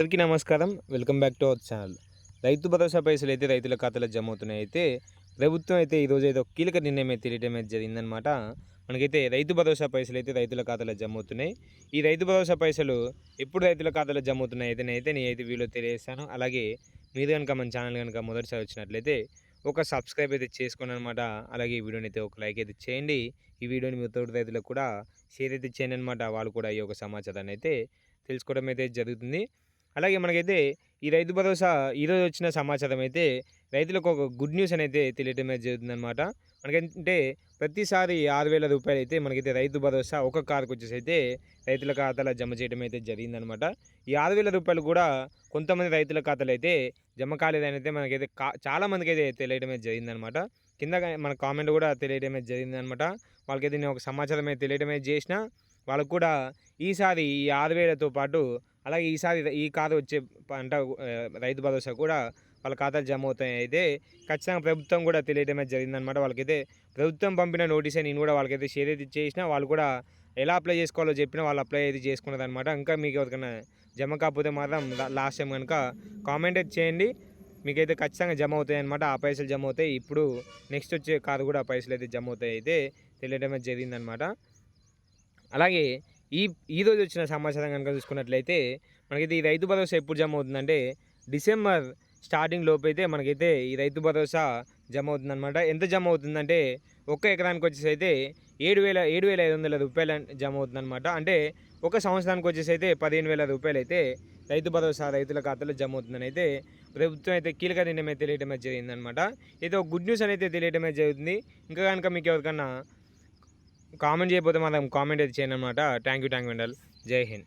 అందరికీ నమస్కారం. Welcome back to our channel. Rythu Bharosa పైసలు అయితే రైతుల ఖాతాలో జమ అవుతున్నాయి అయితే ప్రభుత్వం అయితే ఈరోజు అయితే ఒక కీలక నిర్ణయం అయితే తెలియడం అయితే జరిగిందనమాట మనకైతే రైతు భరోసా పైసలు అయితే రైతుల ఖాతాలో జమ అవుతున్నాయి. ఈ రైతు భరోసా పైసలు ఎప్పుడు రైతుల ఖాతాలో జమ అవుతున్నాయి అయితే నేనైతే నేనైతే వీడియో తెలియజేస్తాను. అలాగే మీరు కనుక మన ఛానల్ కనుక మొదటిసారి వచ్చినట్లయితే ఒక సబ్స్క్రైబ్ అయితే చేసుకోండి అనమాట అలాగే ఈ వీడియోని అయితే ఒక లైక్ అయితే చేయండి. ఈ వీడియోని మీ తోటి రైతులకు కూడా షేర్ అయితే చేయండి అనమాట వాళ్ళు కూడా ఈ యొక్క సమాచారాన్ని అయితే తెలుసుకోవడం అయితే జరుగుతుంది. అలాగే మనకైతే ఈ రైతు భరోసా ఈరోజు వచ్చిన సమాచారం అయితే రైతులకు ఒక గుడ్ న్యూస్ అనేది తెలియటమే జరుగుతుందన్నమాట. మనకంటే ప్రతిసారి ఆరు వేల రూపాయలు అయితే మనకైతే రైతు భరోసా ఒక కారుకు వచ్చేసి అయితే రైతుల ఖాతాలో జమ చేయడం అయితే జరిగిందనమాట ఈ ఆరు వేల రూపాయలు కూడా కొంతమంది రైతుల ఖాతాలు అయితే జమ కాలేదనైతే అయితే మనకైతే కా చాలామందికి అయితే తెలియడమే జరిగిందనమాట కింద మన కామెంట్ కూడా తెలియడమే జరిగిందనమాట వాళ్ళకైతే నేను ఒక సమాచారం అయితే తెలియడమే చేసిన. వాళ్ళకు కూడా ఈసారి ఈ ఆరు వేలతో పాటు అలాగే ఈసారి ఈ కారు వచ్చే పంట రైతు భరోసా కూడా వాళ్ళ ఖాతాలు జమ అవుతాయి అయితే ఖచ్చితంగా ప్రభుత్వం కూడా తెలియటమే జరిగిందనమాట వాళ్ళకైతే ప్రభుత్వం పంపిన నోటీసే నేను కూడా వాళ్ళకైతే షేర్ అయితే చేసినా వాళ్ళు కూడా ఎలా అప్లై చేసుకోవాలో చెప్పినా వాళ్ళు అప్లై అయితే చేసుకున్నదనమాట ఇంకా మీకు ఎవరికైనా జమ కాకపోతే మాత్రం లాస్ట్ టైం కనుక కామెంట్ అయితే చేయండి. మీకైతే ఖచ్చితంగా జమ అవుతాయి అనమాట ఆ పైసలు జమ అవుతాయి ఇప్పుడు నెక్స్ట్ వచ్చే కారు కూడా పైసలు అయితే జమ అవుతాయి అయితే తెలియడమే జరిగిందనమాట అలాగే ఈ ఈరోజు వచ్చిన సమాచారం కనుక చూసుకున్నట్లయితే మనకైతే ఈ రైతు భరోసా ఎప్పుడు జమ అవుతుందంటే డిసెంబర్ స్టార్టింగ్ లోపైతే అయితే మనకైతే ఈ రైతు భరోసా జమ అవుతుందన్నమాట ఎంత జమ అవుతుందంటే ఒక్క ఎకరానికి వచ్చేసి అయితే ఏడు వేల ఏడు వేల ఐదు వందల రూపాయలు జమ అవుతుందన్నమాట అంటే ఒక సంవత్సరానికి వచ్చేసి అయితే పదిహేను వేల రూపాయలు అయితే రైతు భరోసా రైతుల ఖాతాలో జమ అవుతుందని అయితే ప్రభుత్వం అయితే కీలక నిర్ణయం అయితే తెలియటమే జరిగిందనమాట అయితే ఒక గుడ్ న్యూస్ అనేది తెలియటమే జరుగుతుంది. ఇంకా కనుక మీకు ఎవరికన్నా కామెంట్ చేయకపోతే మాత్రం కామెంట్ అయితే చేయను అనమాట థ్యాంక్ యూ థ్యాంక్ యూ జై హింద్.